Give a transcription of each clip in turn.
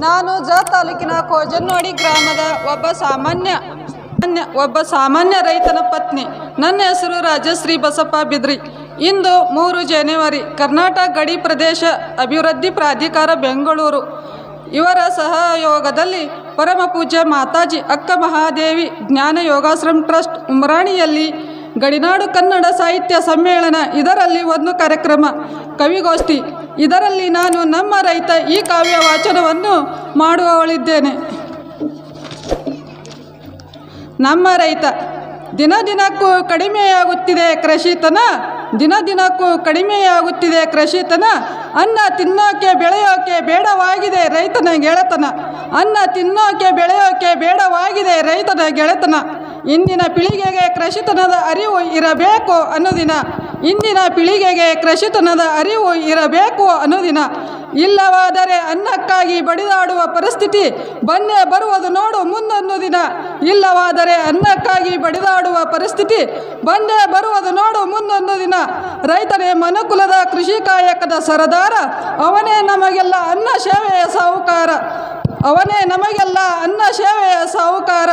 ನಾನು ಜ ತಾಲೂಕಿನ ಕೋಜನ್ನೋಡಿ ಗ್ರಾಮದ ಒಬ್ಬ ಸಾಮಾನ್ಯ, ಸಾಮಾನ್ಯ- ಒಬ್ಬ ಸಾಮಾನ್ಯ ರೈತನ ಪತ್ನಿ. ನನ್ನ ಹೆಸರು ರಾಜಶ್ರೀ ಬಸಪ್ಪ ಬಿದ್ರಿ. ಇಂದು ಮೂರು ಜನವರಿ, ಕರ್ನಾಟಕ ಗಡಿ ಪ್ರದೇಶ ಅಭಿವೃದ್ಧಿ ಪ್ರಾಧಿಕಾರ ಬೆಂಗಳೂರು. ಇವರ ಸಹಯೋಗದಲ್ಲಿ ಪರಮ ಪೂಜ್ಯ ಮಾತಾಜಿ ಅಕ್ಕ ಮಹಾದೇವಿ ಜ್ಞಾನ ಯೋಗಾಶ್ರಮ ಟ್ರಸ್ಟ್ ಉಮರಾಣಿಯಲ್ಲಿ ಗಡಿನಾಡು ಕನ್ನಡ ಸಾಹಿತ್ಯ ಸಮ್ಮೇಳನ. ಇದರಲ್ಲಿ ಒಂದು ಕಾರ್ಯಕ್ರಮ, ಕವಿಗೋಷ್ಠಿ. ಇದರಲ್ಲಿ ನಾನು ನಮ್ಮ ರೈತ ಈ ಕಾವ್ಯ ವಾಚನವನ್ನು ಮಾಡುವವಳಿದ್ದೇನೆ. ನಮ್ಮ ರೈತ, ದಿನ ದಿನಕ್ಕೂ ಕಡಿಮೆಯಾಗುತ್ತಿದೆ ಕೃಷಿತನ, ದಿನ ದಿನಕ್ಕೂ ಕಡಿಮೆಯಾಗುತ್ತಿದೆ ಕೃಷಿತನ, ಅನ್ನ ತಿನ್ನೋಕೆ ಬೆಳೆಯೋಕೆ ಬೇಡವಾಗಿದೆ ರೈತನ ಗೆಳೆತನ, ಅನ್ನ ತಿನ್ನೋಕೆ ಬೆಳೆಯೋಕೆ ಬೇಡವಾಗಿದೆ ರೈತನ ಗೆಳೆತನ, ಇಂದಿನ ಪೀಳಿಗೆಗೆ ಕೃಷಿತನದ ಅರಿವು ಇರಬೇಕು ಅನ್ನೋದಿನ ಇಂದಿನ ಪೀಳಿಗೆಗೆ ಕೃಷಿತನದ ಅರಿವು ಇರಬೇಕು ಅನ್ನೋದಿನ. ಇಲ್ಲವಾದರೆ ಅನ್ನಕ್ಕಾಗಿ ಬಡಿದಾಡುವ ಪರಿಸ್ಥಿತಿ ಬಂದೇ ಬರುವುದು ನೋಡು ಮುಂದೊಂದು ದಿನ. ಇಲ್ಲವಾದರೆ ಅನ್ನಕ್ಕಾಗಿ ಬಡಿದಾಡುವ ಪರಿಸ್ಥಿತಿ ಬಂದೇ ಬರುವುದು ನೋಡು ಮುಂದೊಂದು ದಿನ. ರೈತನೇ ಮನುಕುಲದ ಕೃಷಿ ಕಾಯಕದ ಸರದಾರ, ಅವನೇ ನಮಗೆಲ್ಲ ಅನ್ನ ಸೇವೆಯ ಸಾಹುಕಾರ. ಅವನೇ ನಮಗೆಲ್ಲ ಅನ್ನ ಸೇವೆಯ ಸಾಹುಕಾರ.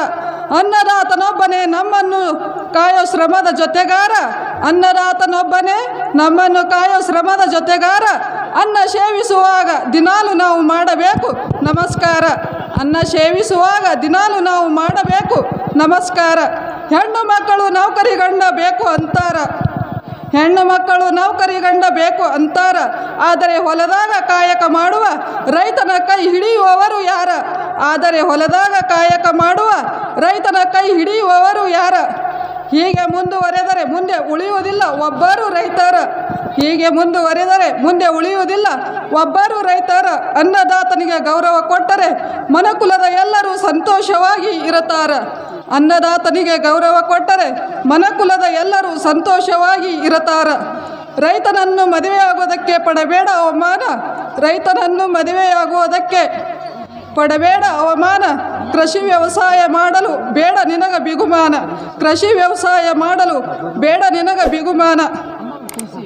ಅನ್ನದಾತನೊಬ್ಬನೇ ನಮ್ಮನ್ನು ಕಾಯೋ ಶ್ರಮದ ಜೊತೆಗಾರ. ಅನ್ನದಾತನೊಬ್ಬನೇ ನಮ್ಮನ್ನು ಕಾಯೋ ಶ್ರಮದ ಜೊತೆಗಾರ. ಅನ್ನ ಸೇವಿಸುವಾಗ ದಿನಾಲು ನಾವು ಮಾಡಬೇಕು. ನಮಸ್ಕಾರ. ಅನ್ನ ಸೇವಿಸುವಾಗ ದಿನಾಲು ನಾವು ಮಾಡಬೇಕು. ನಮಸ್ಕಾರ. ಹೆಣ್ಣು ಮಕ್ಕಳು ನೌಕರಿ ಗಂಡ ಬೇಕು ಅಂತಾರ. ಹೆಣ್ಣು ಮಕ್ಕಳು ನೌಕರಿ ಗಂಡ ಬೇಕು ಅಂತಾರ. ಆದರೆ ಹೊಲದಾಗ ಕಾಯಕ ಮಾಡುವ ರೈತನ ಕೈ ಹಿಡಿಯುವವರು ಯಾರ? ಆದರೆ ಹೊಲದಾಗ ಕಾಯಕ ಮಾಡುವ ರೈತನ ಕೈ ಹಿಡಿಯುವವರು ಯಾರ? ಹೀಗೆ ಮುಂದುವರೆದರೆ ಮುಂದೆ ಉಳಿಯುವುದಿಲ್ಲ, ಒಬ್ಬರು ರೈತರ. ಹೀಗೆ ಮುಂದುವರೆದರೆ ಮುಂದೆ ಉಳಿಯುವುದಿಲ್ಲ, ಒಬ್ಬರು ರೈತರ. ಅನ್ನದಾತನಿಗೆ ಗೌರವ ಕೊಟ್ಟರೆ ಮನಕುಲದ ಎಲ್ಲರೂ ಸಂತೋಷವಾಗಿ ಇರುತ್ತಾರೆ. ಅನ್ನದಾತನಿಗೆ ಗೌರವ ಕೊಟ್ಟರೆ ಮನಕುಲದ ಎಲ್ಲರೂ ಸಂತೋಷವಾಗಿ ಇರುತ್ತಾರ. ರೈತನನ್ನು ಮದುವೆಯಾಗುವುದಕ್ಕೆ ಪಡಬೇಡ ಅವಮಾನ. ರೈತನನ್ನು ಮದುವೆಯಾಗುವುದಕ್ಕೆ ಪಡಬೇಡ ಅವಮಾನ. ಕೃಷಿ ವ್ಯವಸಾಯ ಮಾಡಲು ಬೇಡ ನಿನಗ ಬಿಗುಮಾನ. ಕೃಷಿ ವ್ಯವಸಾಯ ಮಾಡಲು ಬೇಡ ನಿನಗ ಬಿಗುಮಾನ.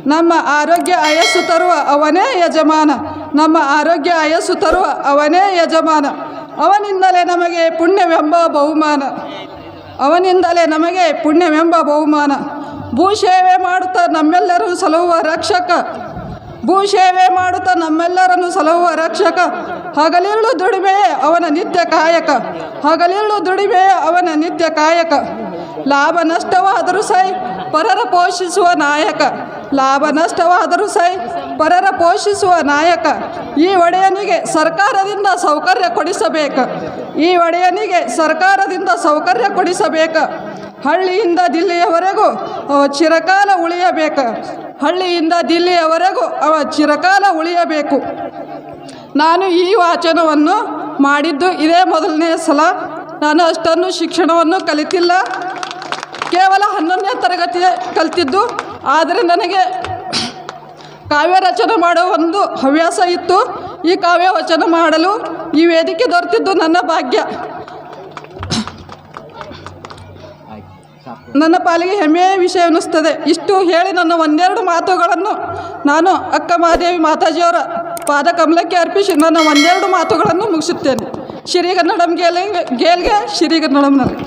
ನಮ್ಮ ಆರೋಗ್ಯ ಆಯಸ್ಸು ತರುವ ಅವನೇ ಯಜಮಾನ. ನಮ್ಮ ಆರೋಗ್ಯ ಆಯಸ್ಸು ತರುವ ಅವನೇ ಯಜಮಾನ. ಅವನಿಂದಲೇ ನಮಗೆ ಪುಣ್ಯವೆಂಬ ಬಹುಮಾನ. ಅವನಿಂದಲೇ ನಮಗೆ ಪುಣ್ಯವೆಂಬ ಬಹುಮಾನ. ಭೂಸೇವೆ ಮಾಡುತ್ತಾ ನಮ್ಮೆಲ್ಲರೂ ಸಲಹುವ ರಕ್ಷಕ. ಭೂಸೇವೆ ಮಾಡುತ್ತಾ ನಮ್ಮೆಲ್ಲರನ್ನು ಸಲಹುವ ರಕ್ಷಕ, ಹಗಲಿರುಳು ದುಡಿಮೆ ಅವನ ನಿತ್ಯ ಕಾಯಕ, ಹಗಲಿರುಳು ದುಡಿಮೆ ಅವನ ನಿತ್ಯ ಕಾಯಕ. ಲಾಭ ನಷ್ಟವಾದರೂ ಸೈ, ಪರರ ಪೋಷಿಸುವ ನಾಯಕ. ಲಾಭ ನಷ್ಟವಾದರೂ ಸೈ, ಪರರ ಪೋಷಿಸುವ ನಾಯಕ. ಈ ಒಡೆಯನಿಗೆ ಸರ್ಕಾರದಿಂದ ಸೌಕರ್ಯ ಕೊಡಿಸಬೇಕು. ಈ ಒಡೆಯನಿಗೆ ಸರ್ಕಾರದಿಂದ ಸೌಕರ್ಯ ಕೊಡಿಸಬೇಕು. ಹಳ್ಳಿಯಿಂದ ದಿಲ್ಲಿಯವರೆಗೂ ಚಿರಕಾಲ ಉಳಿಯಬೇಕು. ಹಳ್ಳಿಯಿಂದ ದಿಲ್ಲಿಯವರೆಗೂ ಅವ ಚಿರಕಾಲ ಉಳಿಯಬೇಕು. ನಾನು ಈ ವಾಚನವನ್ನು ಮಾಡಿದ್ದು ಇದೇ ಮೊದಲನೇ ಸಲ. ನಾನು ಅಷ್ಟನ್ನು ಶಿಕ್ಷಣವನ್ನು ಕಲಿತಿಲ್ಲ. ಕೇವಲ ಹನ್ನೊಂದನೇ ತರಗತಿ ಕಲಿತಿದ್ದು. ಆದರೆ ನನಗೆ ಕಾವ್ಯ ರಚನೆ ಮಾಡುವ ಒಂದು ಹವ್ಯಾಸ ಇತ್ತು. ಈ ಕಾವ್ಯ ವಚನ ಮಾಡಲು ಈ ವೇದಿಕೆ ದೊರೆತಿದ್ದು ನನ್ನ ಭಾಗ್ಯ. ನನ್ನ ಪಾಲಿಗೆ ಹೆಮ್ಮೆಯ ವಿಷಯ ಅನ್ನಿಸ್ತದೆ. ಇಷ್ಟು ಹೇಳಿ ನನ್ನ ಒಂದೆರಡು ಮಾತುಗಳನ್ನು ನಾನು ಅಕ್ಕ ಮಹಾದೇವಿ ಮಾತಾಜಿಯವರ ಪಾದ ಕಮಲಕ್ಕೆ ಅರ್ಪಿಸಿ ನನ್ನ ಒಂದೆರಡು ಮಾತುಗಳನ್ನು ಮುಗಿಸುತ್ತೇನೆ. ಶ್ರೀಗನ್ನಡಂ ಗೇಲ್ ಗೇಲ್ಗೆ ಶ್ರೀಗನ್ನಡಂನಲ್ಲಿ